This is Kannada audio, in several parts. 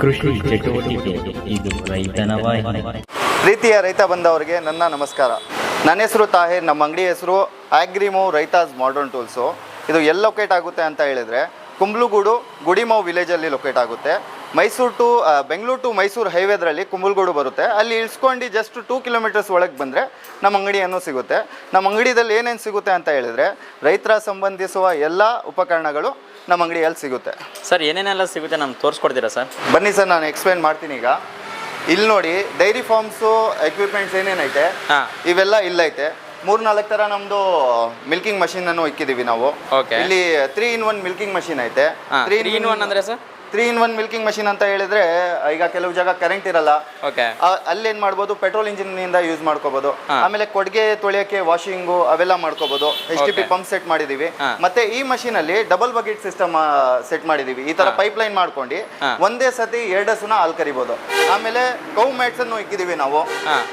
ಕೃಷಿ ಚಟುವಟಿಕೆ. ಇದು ರೈತನ ವಾಹಿನಿ ಪ್ರೀತಿಯ ರೈತ ಬಂದವರಿಗೆ ನನ್ನ ನಮಸ್ಕಾರ. ನನ್ನ ಹೆಸರು ತಾಹಿರ್ ನಮ್ಮ ಅಂಗಡಿ ಹೆಸರು ಆಗ್ರಿಮೋ ರೈತಾಸ್ ಮಾಡರ್ನ್ ಟೂಲ್ಸು ಇದು ಎಲ್ಲಿ ಲೊಕೇಟ್ ಆಗುತ್ತೆ ಅಂತ ಹೇಳಿದ್ರೆ ಕುಂಬ್ಲುಗೂಡು ಗುಡಿಮೌ ವಿಲೇಜಲ್ಲಿ ಲೊಕೇಟ್ ಆಗುತ್ತೆ. ಮೈಸೂರು ಟು ಬೆಂಗಳೂರು ಟು ಮೈಸೂರು ಹೈವೇದ್ರಲ್ಲಿ ಕುಂಬಲ್ಗೋಡು ಬರುತ್ತೆ. ಅಲ್ಲಿ ಇಳಿಸ್ಕೊಂಡು ಜಸ್ಟ್ ಟೂ ಕಿಲೋಮೀಟರ್ಸ್ ಒಳಗೆ ಬಂದರೆ ನಮ್ಮ ಅಂಗಡಿಯನ್ನು ಸಿಗುತ್ತೆ. ನಮ್ಮ ಅಂಗಡಿದಲ್ಲಿ ಏನೇನು ಸಿಗುತ್ತೆ ಅಂತ ಹೇಳಿದರೆ ರೈತರ ಸಂಬಂಧಿಸುವ ಎಲ್ಲ ಉಪಕರಣಗಳು ನಮ್ಮ ಅಂಗಡಿಯಲ್ಲಿ ಸಿಗುತ್ತೆ. ಸರ್ ಏನೇನೆಲ್ಲ ಸಿಗುತ್ತೆ ನಮ್ಗೆ ತೋರಿಸ್ಕೊಡ್ತೀರಾ ಸರ್? ಬನ್ನಿ ಸರ್ ನಾನು ಎಕ್ಸ್ಪ್ಲೈನ್ ಮಾಡ್ತೀನಿ ಈಗ. ಇಲ್ಲಿ ನೋಡಿ ಡೈರಿ ಫಾರ್ಮ್ಸು ಎಕ್ವಿಪ್ಮೆಂಟ್ಸ್ ಏನೇನೈತೆ? ಹಾ. ಇವೆಲ್ಲ ಇಲ್ಲೈತೆ. ಮೂರ್ನಾಲ್ಕು ತರ ನಮ್ದು ಮಿಲ್ಕಿಂಗ್ ಮಷೀನ್ ಅನ್ನು ಇಕ್ಕಿದೀವಿ ನಾವು. Okay. ಇಲ್ಲಿ three in one milking machine ಐತೆ. ತ್ರೀ ಇನ್ ಒನ್ ಅಂದ್ರೆ sir three in one milking machine ಅಂತ ಹೇಳಿದ್ರೆ ಈಗ ಕೆಲವು ಜಾಗ ಕರೆಂಟ್ ಇರಲ್ಲ. ಓಕೆ ಏನ್ ಅಲ್ಲೇನ್ ಮಾಡ್ಬೋದು? ಪೆಟ್ರೋಲ್ ಇಂಜಿನ್ನಿಂದ ಯೂಸ್ ಮಾಡ್ಕೋಬಹುದು ಆಮೇಲೆ ಕೊಡ್ಗೆ ತೊಳೆಯಕ್ಕೆ ವಾಷಿಂಗು ಅವೆಲ್ಲ ಮಾಡ್ಕೋಬಹುದು H D P pump set ಮಾಡಿದೀವಿ. ಮತ್ತೆ ಈ ಮಷೀನ್ ಅಲ್ಲಿ ಡಬಲ್ ಬಕೆಟ್ ಸಿಸ್ಟಮ್ ಸೆಟ್ ಮಾಡಿದೀವಿ. ಈ ತರ ಪೈಪ್ ಲೈನ್ ಮಾಡ್ಕೊಂಡು ಒಂದೇ ಸತಿ ಎರಡಸುನ ಹಾಲು ಹಾಲ್ ಕರಿಬಹುದು ಆಮೇಲೆ ಕೌ ಮ್ಯಾಟ್ಸ್ ಅನ್ನು ಇಕ್ಕಿದೀವಿ ನಾವು. ಹಾಂ.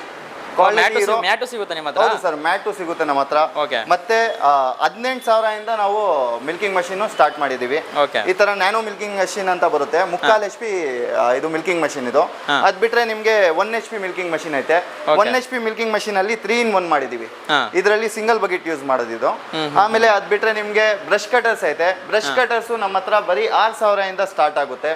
ಮ್ಯಾಟು ಸಿಗುತ್ತೆ ನಿಮ್ಮ ಹತ್ರ? ಹೌದು ಸರ್ ಮ್ಯಾಟು ಸಿಗುತ್ತೆ ನಮ್ಮ ಹತ್ರ. Okay. ಮತ್ತೆ ಹದಿನೆಂಟು ಸಾವಿರದಿಂದ ನಾವು ಮಿಲ್ಕಿಂಗ್ ಮಷೀನ್ ಸ್ಟಾರ್ಟ್ ಮಾಡಿದೀವಿ. ಈ ತರ ನ್ಯಾನೋ ಮಿಲ್ಕಿಂಗ್ ಮಷೀನ್ ಅಂತ ಬರುತ್ತೆ. ಮುಕ್ಕಾಲ್ ಎಚ್ ಪಿ ಇದು ಮಿಲ್ಕಿಂಗ್ ಮಷೀನ್ ಇದು. ಅದ್ ಬಿಟ್ರೆ ನಿಮ್ಗೆ one H P milking machine ಐತೆ. One H P milking machine ಅಲ್ಲಿ ತ್ರೀ ಇನ್ ಒನ್ ಮಾಡಿದೀವಿ. ಇದರಲ್ಲಿ ಸಿಂಗಲ್ ಬಕೆಟ್ ಯೂಸ್ ಮಾಡೋದಿದು ಆಮೇಲೆ ಅದ್ ಬಿಟ್ರೆ ನಿಮ್ಗೆ ಬ್ರಷ್ ಕಟರ್ಸ್ ಐತೆ. ಬ್ರಷ್ ಕಟರ್ಸ್ ನಮ್ಮ ಹತ್ರ ಬರೀ ಆರ್ ಸಾವಿರದಿಂದ ಸ್ಟಾರ್ಟ್ ಆಗುತ್ತೆ.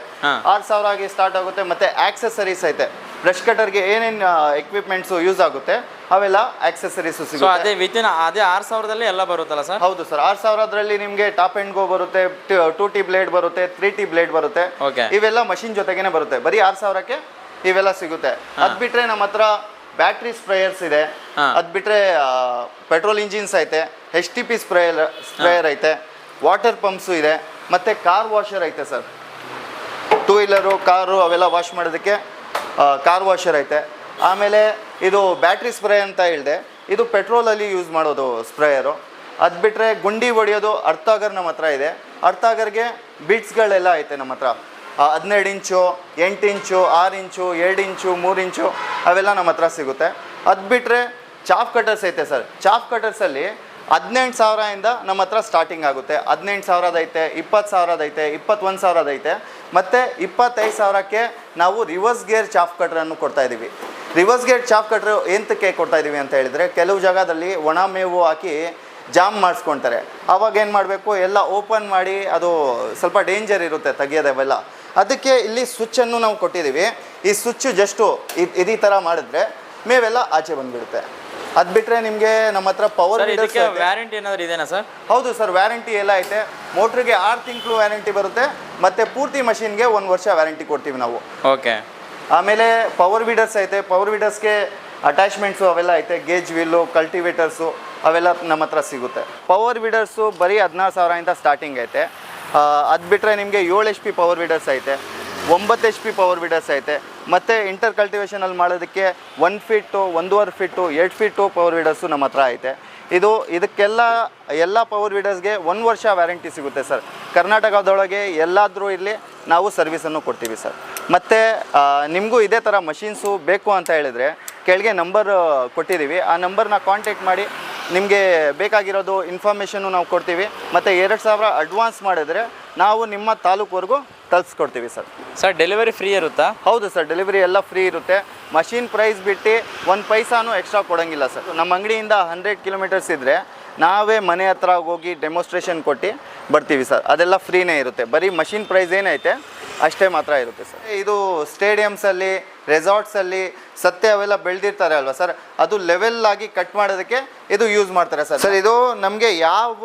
ಆರ್ ಸಾವಿರ ಆಗಿ ಸ್ಟಾರ್ಟ್ ಆಗುತ್ತೆ. ಮತ್ತೆ ಆಕ್ಸೆಸರೀಸ್ ಐತೆ. ಬ್ರಷ್ ಕಟರ್ಗೆ ಏನೇನು ಎಕ್ವಿಪ್ಮೆಂಟ್ಸ್ ಯೂಸ್ ಆಗುತ್ತೆ ಅವೆಲ್ಲ ಆಕ್ಸೆಸರೀಸ್ ಸೊ ಸಿಗುತ್ತೆ. ಅದೇ ವಿತಿನ್ ಅದೇ ಆರು ಸಾವಿರದಲ್ಲಿ ಎಲ್ಲ ಬರುತ್ತಲ್ಲ ಸರ್ ಹೌದು ಸರ್ ಆರ್ ಸಾವಿರದ್ರಲ್ಲಿ ನಿಮಗೆ ಟಾಪ್ ಎಂಡ್ ಗೋ ಬರುತ್ತೆ ಟೂ ಟಿ ಬ್ಲೇಡ್ ಬರುತ್ತೆ ತ್ರೀ ಟಿ ಬ್ಲೇಡ್ ಬರುತ್ತೆ. Okay. ಇವೆಲ್ಲ ಮಷಿನ್ ಜೊತೆಗೇನೆ ಬರುತ್ತೆ. ಬರೀ ಆರ್ ಸಾವಿರಕ್ಕೆ ಇವೆಲ್ಲ ಸಿಗುತ್ತೆ. ಅದ್ ಬಿಟ್ರೆ ನಮ್ಮ ಹತ್ರ ಬ್ಯಾಟ್ರಿ ಸ್ಪ್ರೇಯರ್ಸ್ ಇದೆ. ಹಾ. ಅದ್ ಬಿಟ್ರೆ ಪೆಟ್ರೋಲ್ ಇಂಜಿನ್ಸ್ ಐತೆ H T P sprayer sprayer ಐತೆ ವಾಟರ್ ಪಂಪ್ಸು ಇದೆ ಮತ್ತೆ ಕಾರ್ ವಾಷರ್ ಐತೆ ಸರ್ ಟೂ ವೀಲರು ಕಾರು ಅವೆಲ್ಲ ವಾಶ್ ಮಾಡೋದಕ್ಕೆ ಕಾರ್ ವಾಷರ್ ಐತೆ. ಆಮೇಲೆ ಇದು ಬ್ಯಾಟ್ರಿ ಸ್ಪ್ರೇ ಅಂತ ಹೇಳಿದೆ. ಇದು ಪೆಟ್ರೋಲಲ್ಲಿ ಯೂಸ್ ಮಾಡೋದು ಸ್ಪ್ರೇಯರು ಅದು ಬಿಟ್ಟರೆ ಗುಂಡಿ ಹೊಡೆಯೋದು ಅರ್ಥಾಗರ್ ನಮ್ಮ ಹತ್ರ ಇದೆ. ಅರ್ಥಾಗರ್ಗೆ ಬಿಟ್ಸ್ಗಳೆಲ್ಲ ಐತೆ ನಮ್ಮ ಹತ್ರ. ಹದಿನೆರಡು ಇಂಚು, ಎಂಟು ಇಂಚು, ಆರು ಇಂಚು, ಎರಡು ಇಂಚು, ಮೂರು ಇಂಚು ಅವೆಲ್ಲ ನಮ್ಮ ಹತ್ರ ಸಿಗುತ್ತೆ. ಅದು ಬಿಟ್ಟರೆ ಚಾಫ್ ಕಟರ್ಸ್ ಐತೆ ಸರ್. ಚಾಫ್ ಕಟರ್ಸಲ್ಲಿ ಹದಿನೆಂಟು ಸಾವಿರದಿಂದ ನಮ್ಮ ಹತ್ರ ಸ್ಟಾರ್ಟಿಂಗ್ ಆಗುತ್ತೆ. ಹದಿನೆಂಟು ಸಾವಿರದೈತೆ ಇಪ್ಪತ್ತು ಸಾವಿರದೈತೆ ಇಪ್ಪತ್ತೊಂದು ಸಾವಿರದೈತೆ ಮತ್ತು ಇಪ್ಪತ್ತೈದು ಸಾವಿರಕ್ಕೆ ನಾವು ರಿವರ್ಸ್ ಗೇರ್ ಚಾಫ್ ಕಟ್ರನ್ನು ಕೊಡ್ತಾ ಇದ್ದೀವಿ. ರಿವರ್ಸ್ ಗೇರ್ ಚಾಫ್ ಕಟ್ರು ಎಂತಕ್ಕೆ ಕೊಡ್ತಾ ಇದ್ದೀವಿ ಅಂತ ಹೇಳಿದರೆ ಕೆಲವು ಜಾಗದಲ್ಲಿ ಒಣ ಮೇವು ಹಾಕಿ ಜಾಮ್ ಮಾಡಿಸ್ಕೊಳ್ತಾರೆ ಆವಾಗ ಏನು ಮಾಡಬೇಕು? ಎಲ್ಲ ಓಪನ್ ಮಾಡಿ ಅದು ಸ್ವಲ್ಪ ಡೇಂಜರ್ ಇರುತ್ತೆ ತೆಗಿಯೋದವೆಲ್ಲ ಅದಕ್ಕೆ ಇಲ್ಲಿ ಸ್ವಿಚ್ಚನ್ನು ನಾವು ಕೊಟ್ಟಿದ್ದೀವಿ. ಈ ಸ್ವಿಚ್ಚು ಜಸ್ಟು ಇದೇ ಥರ ಮಾಡಿದ್ರೆ ಮೇವೆಲ್ಲ ಆಚೆ ಬಂದುಬಿಡುತ್ತೆ. ಅದು ಬಿಟ್ಟರೆ ನಿಮಗೆ ನಮ್ಮ ಹತ್ರ ಪವರ್ ವ್ಯಾರಂಟಿ ಏನಾದರೂ ಇದೆಯಾ ಸರ್? ಹೌದು ಸರ್ ವ್ಯಾರಂಟಿ ಎಲ್ಲ ಐತೆ. ಮೋಟ್ರಿಗೆ ಆರು ತಿಂಗಳು ವ್ಯಾರಂಟಿ ಬರುತ್ತೆ. ಮತ್ತು ಪೂರ್ತಿ ಮಷಿನ್ಗೆ ಒಂದು ವರ್ಷ ವ್ಯಾರಂಟಿ ಕೊಡ್ತೀವಿ ನಾವು. ಓಕೆ. ಆಮೇಲೆ ಪವರ್ ವೀಡರ್ಸ್ ಐತೆ ಪವರ್ ವೀಡರ್ಸ್ಗೆ ಅಟ್ಯಾಚ್ಮೆಂಟ್ಸು ಅವೆಲ್ಲ ಐತೆ ಗೇಜ್ ವೀಲು ಕಲ್ಟಿವೇಟರ್ಸು ಅವೆಲ್ಲ ನಮ್ಮ ಹತ್ರ ಸಿಗುತ್ತೆ. ಪವರ್ ವೀಡರ್ಸು ಬರೀ ಹದಿನಾರು ಸಾವಿರದಿಂದ ಸ್ಟಾರ್ಟಿಂಗ್ ಐತೆ. ಅದು ಬಿಟ್ಟರೆ ನಿಮಗೆ ಏಳು ಎಚ್ ಪಿ ಪವರ್ ವೀಡರ್ಸ್ ಐತೆ. ಒಂಬತ್ತು ಎಚ್ ಪಿ ಪವರ್ ವಿಡರ್ಸ್ ಐತೆ. ಮತ್ತು ಇಂಟರ್ ಕಲ್ಟಿವೇಷನಲ್ಲಿ ಮಾಡೋದಕ್ಕೆ ಒನ್ ಫೀಟು ಒಂದೂವರೆ ಫೀಟು ಎರಡು ಫೀಟು ಪವರ್ ವಿಡರ್ಸು ನಮ್ಮ ಹತ್ರ ಐತೆ. ಇದು ಇದಕ್ಕೆಲ್ಲ ಎಲ್ಲ ಪವರ್ ವಿಡರ್ಸ್ಗೆ ಒಂದು ವರ್ಷ ವ್ಯಾರಂಟಿ ಸಿಗುತ್ತೆ ಸರ್. ಕರ್ನಾಟಕದೊಳಗೆ ಎಲ್ಲಾದರೂ ಇರಲಿ ನಾವು ಸರ್ವಿಸನ್ನು ಕೊಡ್ತೀವಿ ಸರ್. ಮತ್ತು ನಿಮಗೂ ಇದೇ ಥರ ಮಷೀನ್ಸು ಬೇಕು ಅಂತ ಹೇಳಿದರೆ ಕೆಳಗೆ ನಂಬರ್ ಕೊಟ್ಟಿದ್ದೀವಿ. ಆ ನಂಬರ್ನ ಕಾಂಟ್ಯಾಕ್ಟ್ ಮಾಡಿ ನಿಮಗೆ ಬೇಕಾಗಿರೋದು ಇನ್ಫಾರ್ಮೇಷನ್ನು ನಾವು ಕೊಡ್ತೀವಿ. ಮತ್ತು ಎರಡು ಸಾವಿರ ಅಡ್ವಾನ್ಸ್ ಮಾಡಿದರೆ ನಾವು ನಿಮ್ಮ ತಾಲೂಕುವರೆಗೂ ತಲುಪಿಸ್ಕೊಡ್ತೀವಿ ಸರ್. ಸರ್ ಡೆಲಿವರಿ ಫ್ರೀ ಇರುತ್ತಾ? ಹೌದು ಸರ್ ಡೆಲಿವರಿ ಎಲ್ಲ ಫ್ರೀ ಇರುತ್ತೆ. ಮಷಿನ್ ಪ್ರೈಸ್ ಬಿಟ್ಟು ಒಂದು ಪೈಸಾನು ಎಕ್ಸ್ಟ್ರಾ ಕೊಡೋಂಗಿಲ್ಲ ಸರ್. ನಮ್ಮ ಅಂಗಡಿಯಿಂದ ಹಂಡ್ರೆಡ್ ಕಿಲೋಮೀಟರ್ಸ್ ಇದ್ದರೆ ನಾವೇ ಮನೆ ಹತ್ರ ಹೋಗಿ ಡೆಮೋಸ್ಟ್ರೇಷನ್ ಕೊಟ್ಟು ಬರ್ತೀವಿ ಸರ್. ಅದೆಲ್ಲ ಫ್ರೀನೇ ಇರುತ್ತೆ. ಬರೀ ಮಷಿನ್ ಪ್ರೈಸ್ ಏನೈತೆ ಅಷ್ಟೇ ಮಾತ್ರ ಇರುತ್ತೆ ಸರ್. ಇದು ಸ್ಟೇಡಿಯಮ್ಸಲ್ಲಿ ರೆಸಾರ್ಟ್ಸಲ್ಲಿ ಸತ್ಯ ಅವೆಲ್ಲ ಬೆಳೆದಿರ್ತಾರೆ ಅಲ್ವಾ ಸರ್? ಅದು ಲೆವೆಲ್ ಆಗಿ ಕಟ್ ಮಾಡೋದಕ್ಕೆ ಇದು ಯೂಸ್ ಮಾಡ್ತಾರೆ ಸರ್. ಸರ್ ಇದು ನಮಗೆ ಯಾವ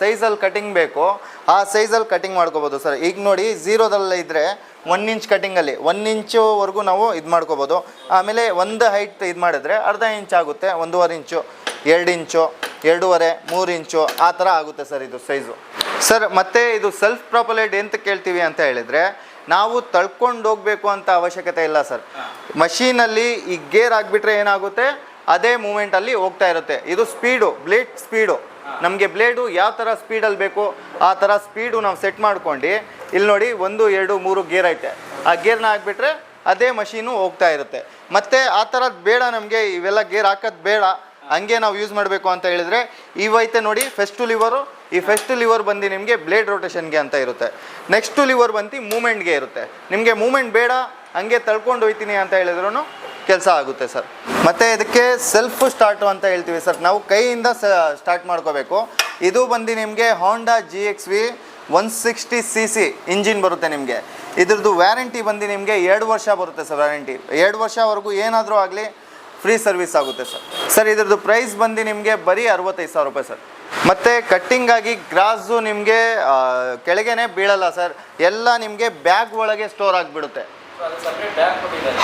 ಸೈಜಲ್ಲಿ ಕಟಿಂಗ್ ಬೇಕೋ ಆ ಸೈಜಲ್ಲಿ ಕಟಿಂಗ್ ಮಾಡ್ಕೋಬೋದು ಸರ್. ಈಗ ನೋಡಿ ಝೀರೋದಲ್ಲಿ ಇದ್ದರೆ ಒನ್ ಇಂಚ್ ಕಟಿಂಗಲ್ಲಿ ಒನ್ ಇಂಚುವರೆಗೂ ನಾವು ಇದು ಮಾಡ್ಕೋಬೋದು. ಆಮೇಲೆ ಒಂದು ಹೈಟ್ ಇದು ಮಾಡಿದ್ರೆ ಅರ್ಧ ಇಂಚ್ ಆಗುತ್ತೆ ಒಂದೂವರೆ ಇಂಚು ಎರಡು ಇಂಚು ಎರಡೂವರೆ ಮೂರು ಇಂಚು ಆ ಥರ ಆಗುತ್ತೆ ಸರ್ ಇದು ಸೈಜು. ಸರ್ ಮತ್ತೆ ಇದು ಸೆಲ್ಫ್ ಪ್ರಾಪಲೇಟ್ ಎಂತ ಕೇಳ್ತೀವಿ ಅಂತ ಹೇಳಿದರೆ ನಾವು ತಳ್ಕೊಂಡು ಹೋಗಬೇಕು ಅಂತ ಅವಶ್ಯಕತೆ ಇಲ್ಲ ಸರ್. ಮಷೀನಲ್ಲಿ ಈ ಗೇರ್ ಆಗಿಬಿಟ್ರೆ ಏನಾಗುತ್ತೆ? ಅದೇ ಮೂಮೆಂಟಲ್ಲಿ ಹೋಗ್ತಾ ಇರುತ್ತೆ. ಇದು ಸ್ಪೀಡು ಬ್ಲೇಡ್ ಸ್ಪೀಡು ನಮಗೆ ಬ್ಲೇಡು ಯಾವ ಥರ ಸ್ಪೀಡಲ್ಲಿ ಬೇಕು ಆ ಥರ ಸ್ಪೀಡು ನಾವು ಸೆಟ್ ಮಾಡ್ಕೊಂಡು ಇಲ್ಲಿ ನೋಡಿ ಒಂದು ಎರಡು ಮೂರು ಗೇರ್ ಐತೆ. ಆ ಗೇರ್ನ ಹಾಕ್ಬಿಟ್ರೆ ಅದೇ ಮಷೀನು ಹೋಗ್ತಾ ಇರುತ್ತೆ. ಮತ್ತೆ ಆ ಥರದ್ದು ಬೇಡ ನಮಗೆ ಇವೆಲ್ಲ ಗೇರ್ ಹಾಕೋದು ಬೇಡ. ಹಂಗೆ ನಾವು ಯೂಸ್ ಮಾಡಬೇಕು ಅಂತ ಹೇಳಿದ್ರೆ ಇವೈತೆ ನೋಡಿ ಫೆಸ್ಟು ಲಿವರು ಈ ಫಸ್ಟ್ ಲಿವರ್ ಬಂದು ನಿಮಗೆ ಬ್ಲೇಡ್ ರೊಟೇಷನ್ಗೆ ಅಂತ ಇರುತ್ತೆ. ನೆಕ್ಸ್ಟ್ ಲಿವರ್ ಬಂದು ಮೂಮೆಂಟ್ಗೆ ಇರುತ್ತೆ. ನಿಮಗೆ ಮೂಮೆಂಟ್ ಬೇಡ, ಹಂಗೆ ತಳ್ಕೊಂಡು ಹೋಯ್ತೀನಿ ಅಂತ ಹೇಳಿದ್ರು ಕೆಲಸ ಆಗುತ್ತೆ ಸರ್ ಮತ್ತು ಇದಕ್ಕೆ ಸೆಲ್ಫ್ ಸ್ಟಾರ್ಟು ಅಂತ ಹೇಳ್ತೀವಿ ಸರ್ ನಾವು ಕೈಯಿಂದ ಸ್ಟಾರ್ಟ್ ಮಾಡ್ಕೋಬೇಕು. ಇದು ಬಂದು ನಿಮಗೆ Honda G X V one sixty C C engine ಬರುತ್ತೆ ನಿಮಗೆ. ಇದ್ರದ್ದು ವ್ಯಾರಂಟಿ ಬಂದು ನಿಮಗೆ ಎರಡು ವರ್ಷ ಬರುತ್ತೆ ಸರ್ ವ್ಯಾರಂಟಿ ಎರಡು ವರ್ಷವರೆಗೂ ಏನಾದರೂ ಆಗಲಿ ಫ್ರೀ ಸರ್ವಿಸ್ ಆಗುತ್ತೆ ಸರ್. ಸರ್ ಇದ್ರದ್ದು ಪ್ರೈಸ್ ಬಂದು ನಿಮಗೆ ಬರೀ ಅರವತ್ತೈದು ಸಾವಿರ ರೂಪಾಯಿ ಸರ್. ಮತ್ತು ಕಟ್ಟಿಂಗಾಗಿ ಗ್ರಾಸು ನಿಮಗೆ ಕೆಳಗೇನೆ ಬೀಳಲ್ಲ ಸರ್. ಎಲ್ಲ ನಿಮಗೆ ಬ್ಯಾಗ್ ಒಳಗೆ ಸ್ಟೋರ್ ಆಗಿಬಿಡುತ್ತೆ.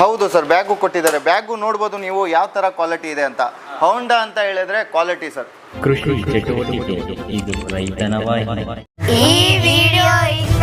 ಹೌದು ಸರ್ ಬ್ಯಾಗು ಕೊಟ್ಟಿದ್ದಾರೆ. ಬ್ಯಾಗು ನೋಡ್ಬೋದು ನೀವು ಯಾವ ಥರ ಕ್ವಾಲಿಟಿ ಇದೆ ಅಂತ. ಹೌಂಡಾ ಅಂತ ಹೇಳಿದ್ರೆ ಕ್ವಾಲಿಟಿ ಸರ್. ಕೃಷಿ ಚಟುವಟಿಕೆ ಇದು ರೈತನ ವಾಹಿನಿ. ಈ ವಿಡಿಯೋ ಇಷ್ಟ